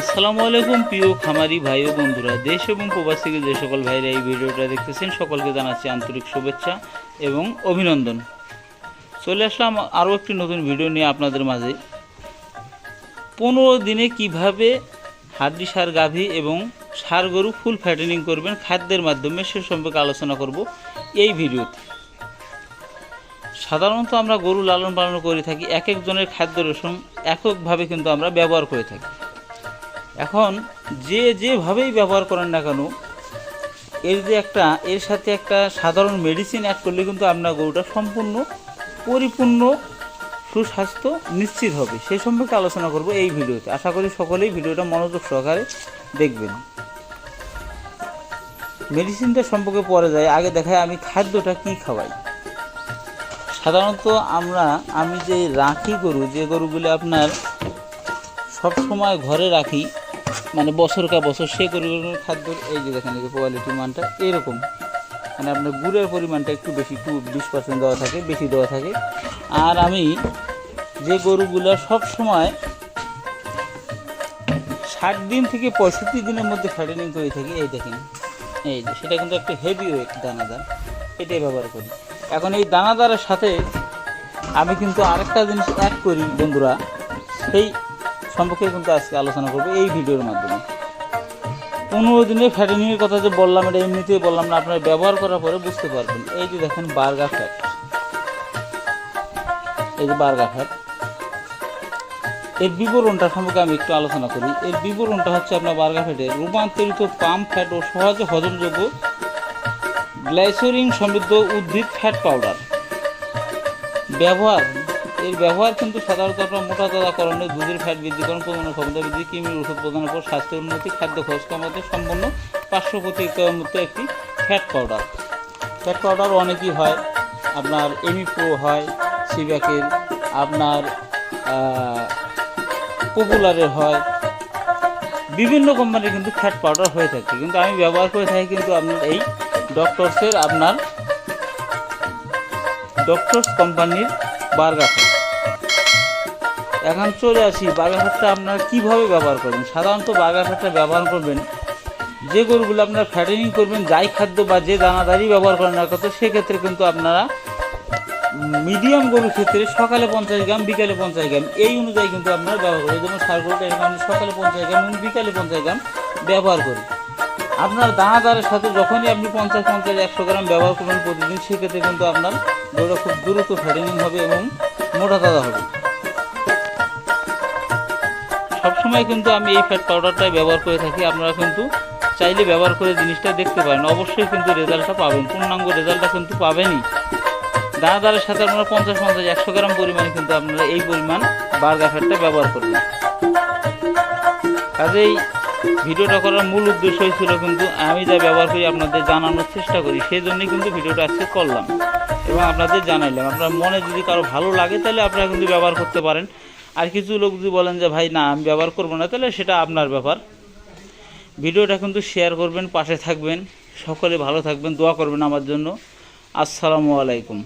আসসালামু আলাইকুম প্রিয় খামারি ভাই ও বন্ধুরা। দেশ এবং প্রবাস যে সকল ভাইরা এই ভিডিওটা দেখতেছেন, সকলকে জানাচ্ছি আন্তরিক শুভেচ্ছা এবং অভিনন্দন। চলে আসলাম আরও একটি নতুন ভিডিও নিয়ে আপনাদের মাঝে। পনেরো দিনে কীভাবে হাড্ডি সার, গাভী এবং সার গরু ফুল ফ্যাটেনিং করবেন, খাদ্যের মাধ্যমে সে সম্পর্কে আলোচনা করব এই ভিডিওতে। সাধারণত আমরা গরু লালন পালন করে থাকি, এক একজনের খাদ্য রসুন এককভাবে কিন্তু আমরা ব্যবহার করে থাকি। এখন যে যেভাবেই ব্যবহার করেন না কেন, এর যে একটা, এর সাথে একটা সাধারণ মেডিসিন অ্যাড করলে কিন্তু আপনার গরুটা সম্পূর্ণ পরিপূর্ণ সুস্বাস্থ্য নিশ্চিত হবে। সেই সম্পর্কে আলোচনা করব এই ভিডিওতে। আশা করি সকলেই ভিডিওটা মনোযোগ সহকারে দেখবেন। মেডিসিনটা সম্পর্কে পরে যায়, আগে দেখায় আমি খাদ্যটা কি খাওয়াই। সাধারণত আমরা, আমি যে রাখি গরু, যে গরুগুলো আপনার সব সময় ঘরে রাখি মানে বছর কা বছর, সে গরুগুলোর খাদ্য এই যে দেখেন, এই যে কোয়ালিটি মানটা এরকম। মানে আপনার গুড়ের পরিমাণটা একটু বেশি, একটু বিশ পার্সেন্ট দেওয়া থাকে, বেশি দেওয়া থাকে। আর আমি যে গরুগুলো সব সময় ষাট দিন থেকে পঁয়ষট্টি দিনের মধ্যে ফ্যাটেনিং করে থাকি, এই দেখেন, এই যে, সেটা কিন্তু একটা হেভি ওয়েট দানাদার, এটাই ব্যবহার করি। এখন এই দানাদারের সাথে আমি কিন্তু আরেকটা জিনিস অ্যাড করি, বন্ধুরা। সেই সম্পর্কে কিন্তু আজকে আলোচনা করব এই ভিডিওর মাধ্যমে। পনেরো দিনে ফ্যাটেনিংয়ের কথা যে বললাম, এটা এমনিতেই বললাম না, আপনারা ব্যবহার করার পরে বুঝতে পারবেন। এই যে দেখেন বার্গার ফ্যাট এই যে বার্গার ফ্যাট এর বিবরণটা সম্পর্কে আমি একটু আলোচনা করি। এর বিবরণটা হচ্ছে আপনার বার্গার ফ্যাটের রূপান্তরিত পাম ফ্যাট ও সহজে হজমযোগ্য গ্লাইসোরিন সমৃদ্ধ উদ্ভিদ ফ্যাট পাউডার। ব্যবহার, এর ব্যবহার কিন্তু সাধারণত আপনার মোটা তাজাকরণে দুধের ফ্যাট বৃদ্ধিকরণ প্রদানের ক্ষমতা বৃদ্ধি, কৃমির ওষুধ প্রদানের পর স্বাস্থ্যের উন্নতি, খাদ্য খরচ কমাতে সম্পন্ন পার্শ্ব মতো একটি ফ্যাট পাউডার। ফ্যাট পাউডার অনেকই হয়, আপনার এমিপ্রো হয় সিব্যাকের আপনার পপুলারের হয়, বিভিন্ন কোম্পানির কিন্তু ফ্যাট পাউডার হয়ে থাকে। কিন্তু আমি ব্যবহার করে থাকি, কিন্তু আপনার এই ডক্টরসের আপনার ডক্টরস কোম্পানির বার্গার এখন চলে আসি বার্গার আপনারা কীভাবে ব্যবহার করবেন? সাধারণত বার্গার ব্যবহার করবেন, যে গরুগুলো আপনারা ফ্যাটেনিং করবেন, যাই খাদ্য বা যে দানাদারই ব্যবহার করেন না কত সেক্ষেত্রে কিন্তু আপনারা মিডিয়াম গরুর ক্ষেত্রে সকালে পঞ্চাশ গ্রাম, বিকালে পঞ্চাশ গ্রাম, এই অনুযায়ী কিন্তু আপনারা ব্যবহার করেন যেমন সার গরুটা সকালে পঞ্চাশ গ্রাম এবং বিকালে পঞ্চাশ গ্রাম ব্যবহার করি। আপনার দানাদারের সাথে যখনই আপনি পঞ্চাশ পঞ্চাশ, একশো গ্রাম ব্যবহার করবেন প্রতিদিন, সেক্ষেত্রে কিন্তু আপনার গরুটা খুব দ্রুত ফ্যাটেনিং হবে এবং মোটা তাজা হবে। সবসময় কিন্তু আমি এই ফ্যাট পাউডারটাই ব্যবহার করে থাকি। আপনারা কিন্তু চাইলে ব্যবহার করে জিনিসটা দেখতে পারেন। অবশ্যই কিন্তু রেজাল্টটা পাবেন। পূর্ণাঙ্গ রেজাল্টটা কিন্তু পাবেনই। দানাদারের সাথে আপনারা পঞ্চাশ পঞ্চাশ, একশো গ্রাম পরিমাণে কিন্তু আপনারা এই পরিমাণ বার্গার ফ্যাটটা ব্যবহার করবেন। কাজেই ভিডিওটা করার মূল উদ্দেশ্য ছিল কিন্তু আমি যা ব্যবহার করি আপনাদের জানানোর চেষ্টা করি, সেই জন্যই কিন্তু ভিডিওটা আজকে করলাম। এবং আপনাদের জানাইলাম, আপনার মনে যদি কারও ভালো লাগে তাহলে আপনারা কিন্তু ব্যবহার করতে পারেন। আর কিছু লোক যদি বলেন যে, ভাই, না, আমি ব্যবহার করব না, তাহলে সেটা আপনার ব্যাপার। ভিডিওটা কিন্তু শেয়ার করবেন, পাশে থাকবেন। সকলে ভালো থাকবেন, দোয়া করবেন আমার জন্য। আসসালামু আলাইকুম।